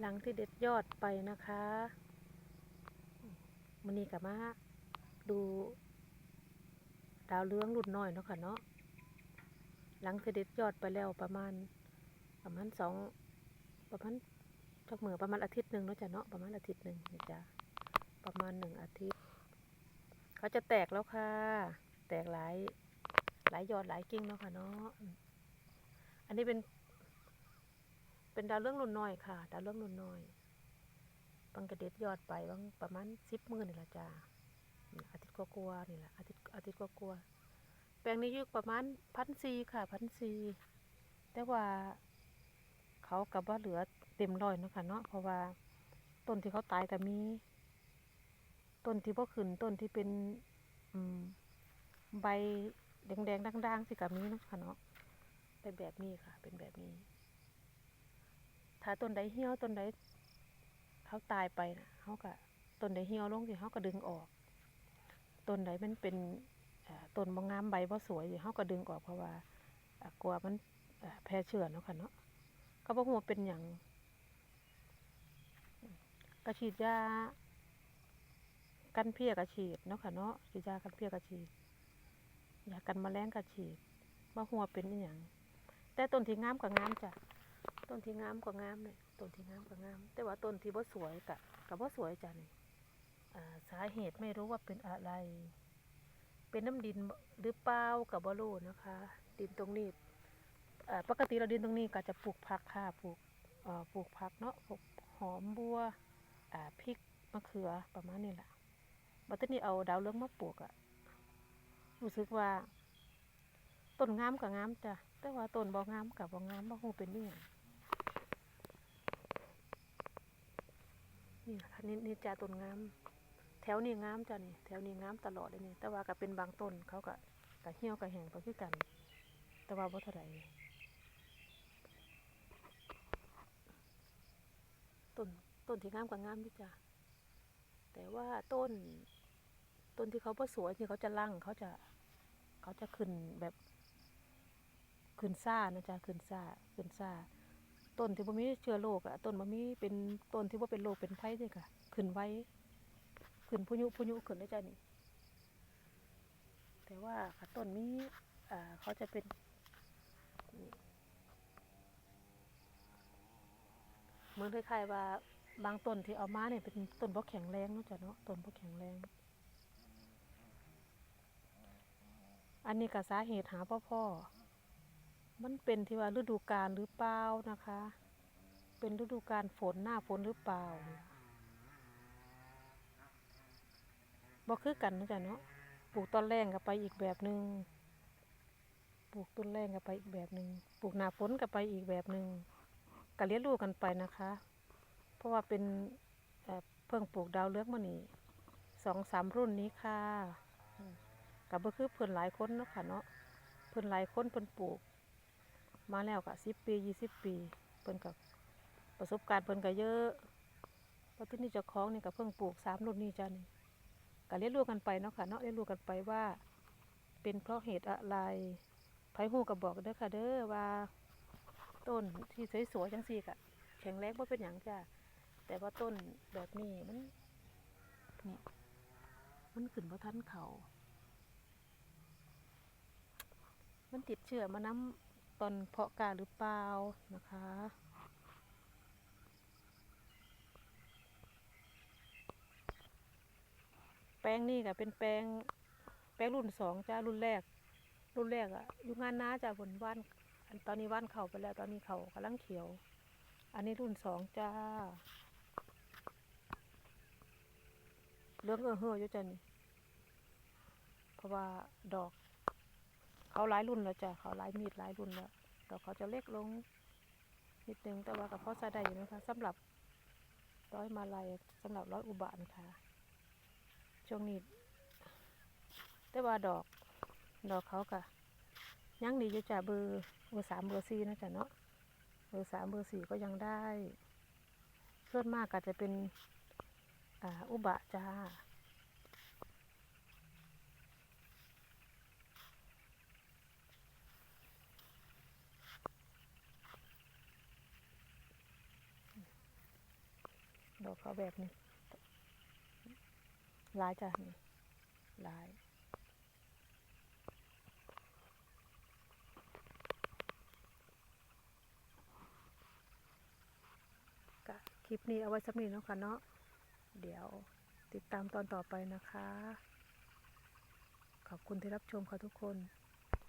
หลังที่เด็ดยอดไปนะคะมันนี้กับมาดูดาวเรืองรุ่นน้อยเนาะค่ะเนาะหลังที่เด็ดยอดไปแล้วประมาณ ประมาณสองประมาณชักมือประมาณอาทิตย์หนึ่งเนาะจ้ะเนาะประมาณอาทิตย์หนึ่งนี่จ้ะประมาณหนึ่งอาทิตย์ เขาจะแตกแล้วค่ะ แตกหลายหลายยอดหลายกิ่งแล้วค่ะเนาะอันนี้เป็น เป็นดาวเรื่องรุ่นน้อยค่ะ ดาวเรื่องรุ่นน้อยบางกระเด็ดยอดไปบางประมาณสิบหมื่นนี่แหละจ้าอาทิตย์กว่าๆนี่แหละอาทิตย์อาทิตย์กว่าๆแปลงนี้อยุคประมาณพันซีค่ะพันซีแต่ว่าเขากับว่าเหลือเต็มร้อยนะค่ะเนาะเพราะว่าต้นที่เขาตายก็มี ต้นที่พ่อขึ้นต้นที่เป็นอืมใบแดงๆด่างๆสิกับมีเนะค่ะเนาะเป็นแบบนี้ค่ะ เป็นแบบนี้ ถ้าต้นใดเหี่ยวต้นใดเขาตายไปนะเขาก็ต้นใดเหี่ยวลงสิเขาก็ดึงออก ต้นใดมันเป็นต้นบางงามใบบ่สวยสิเขาก็ดึงออกเพราะว่ากลัวมันแพร่เชื้อเนาะค่ะเนาะก็บ่ฮู้ว่าเป็นหยังกระฉีดยากันเพี้ยกระฉีดเนาะค่ะเนาะฉีดยากันเพี้ยกระฉีดยากันแมลงกระฉีดบ่ฮู้ว่าเป็นอีหยังแต่ต้นที่งามก็งามจ้ะ ต้นที่งามกว่างามเนี่ยต้นที่งามกว่างาม แต่ว่าต้นที่บ่สวยกะกับบ่สวยจ้ะนี่อ่าสาเหตุไม่รู้ว่าเป็นอะไร เป็นน้ำดินหรือเปล่ากับบ่รู้นะคะ ดินตรงนี้อ่าปกติเราดินตรงนี้ก็จะปลูกผักค่ะปลูกปลูกผักเนาะปลูกหอมบัวอ่าพริกมะเขือประมาณนี้แหละบัดนี้เอาดาวเรืองมาปลูกอะรู้สึกว่าต้นงามกับงามจ้ะแต่ว่าต้นบ่งามกับบ่งามบ่ฮู้เป็นนี่หยัง นี่ค่ะนี่นี่จ้าต้นงาม แถวนี้งามจ้ะนี่แถวนี้งามตลอดเลยนี่แต่ว่าก็เป็นบางต้นเขาก็ก็เหี่ยวก็แห้งไปคือกัน แต่ว่าบ่เท่าไหร่ต้นต้นที่งามก็งามนี่จ้ะแต่ว่าต้น ต้นที่เขาบ่สวยที่เขาจะลั่งเขาจะ เขาจะขึ้นแบบ ขึ้นซ่านะจ๊ะขึ้นซ่าขึ้นซ่า ต้นที่บ่มีเชื้อโรคอะต้นบ่มีเป็นต้นที่บ่เป็นโรคเป็นภัยเด้ค่ะขึ้นไว้ขึ้นพุยุพุยุขึ้นได้จ้ะนี่ แต่ว่าค่ะต้นนี้อ่าเขาจะเป็นเหมือนคล้ายๆว่าบางต้นที่เอามาเนี่ยเป็นต้นบ่แข็งแรงเนาะจ้ะเนาะต้นบ่แข็งแรง อันนี้ก็สาเหตุหาพ่อพ่อ มันเป็นที่ว่าฤดูกาลหรือเปล่านะคะ เป็นฤดูกาลฝนหน้าฝนหรือเปล่าบ่คือกันนะจ๊ะเนาะปลูกต้นแรงก็ไปอีกแบบหนึ่งปลูกต้นแรงก็ไปอีกแบบหนึ่งปลูกหน้าฝนก็ไปอีกแบบหนึ่งก็เลี้ยงลูกกันไปนะคะ เพราะว่าเป็นเอ่อเพิ่งปลูกดาวเลือกมานี่สองสามรุ่นนี้ค่ะก็บ่คือเพิ่อนหลายคนเนาะค่ะเนาะเพิ่อนหลายคนเพิ่นปลูก มาแล้วก็สิบปียี่สิบปี เพิ่นกับประสบการณ์เพิ่นก็เยอะเพราะที่นี่เจ้าของนี่ก็เพิ่งปลูกสามรุ่นนี้จ้านี่ก็เรียนรู้กันไปเนาะค่ะเนาะเรียนรู้กันไปว่า เป็นเพราะเหตุอะไรไผฮู้ก็บอกเด้อค่ะเด้อว่าต้นที่สวยๆจังซี่ก็แข็งแรงบ่าเป็นหยังจ้าแต่ว่าต้นแบบนี้มันนี่มันขึ้นบ่ทันเขา มันติดเชื้อมาน้ำ อนเพาะกาหรือเปล่านะคะแปลงนี่ก็เป็นแปลงแปลงรุ่นสองจ้ารุ่นแรก รุ่นแรกอะอยู่งานน้าจ้าบนว่านตอนนี้ว่านเข่าไปแล้ว ตอนนี้เขากำลังเขียว อันนี้รุ่นสองจ้าเรื่องเออเฮออยู่จ้านี่เพราะว่าดอก เขาหลายรุ่นแล้วจ้ะเขาหลายมีดหลายรุ่นแล้วดอกเขาจะเล็กลงนิดนึงแต่ว่ากับพ่อใสได้อยู่นะคะสำหรับร้อยมาลัยสำหรับร้อยอุบาทค่ะ ช่วงนี้แต่ว่าดอกดอกเขากะยังดีอยู่จ้ะเบอร์เบอร์สามเบอร์สี่นะจ๊ะเนาะเบอร์สามเบอร์สี่ก็ยังได้ส่วนมากก็จะเป็นอ่าอุบะจ้า ด อกเขาแบบนี้หลายจ้ะนี่หลายก็คลิปนี้เอาไว้สักนิดเนาะค่ะเนาะเดี๋ยวติดตามตอนต่อไปนะคะ ขอบคุณที่รับชมค่ะทุกคน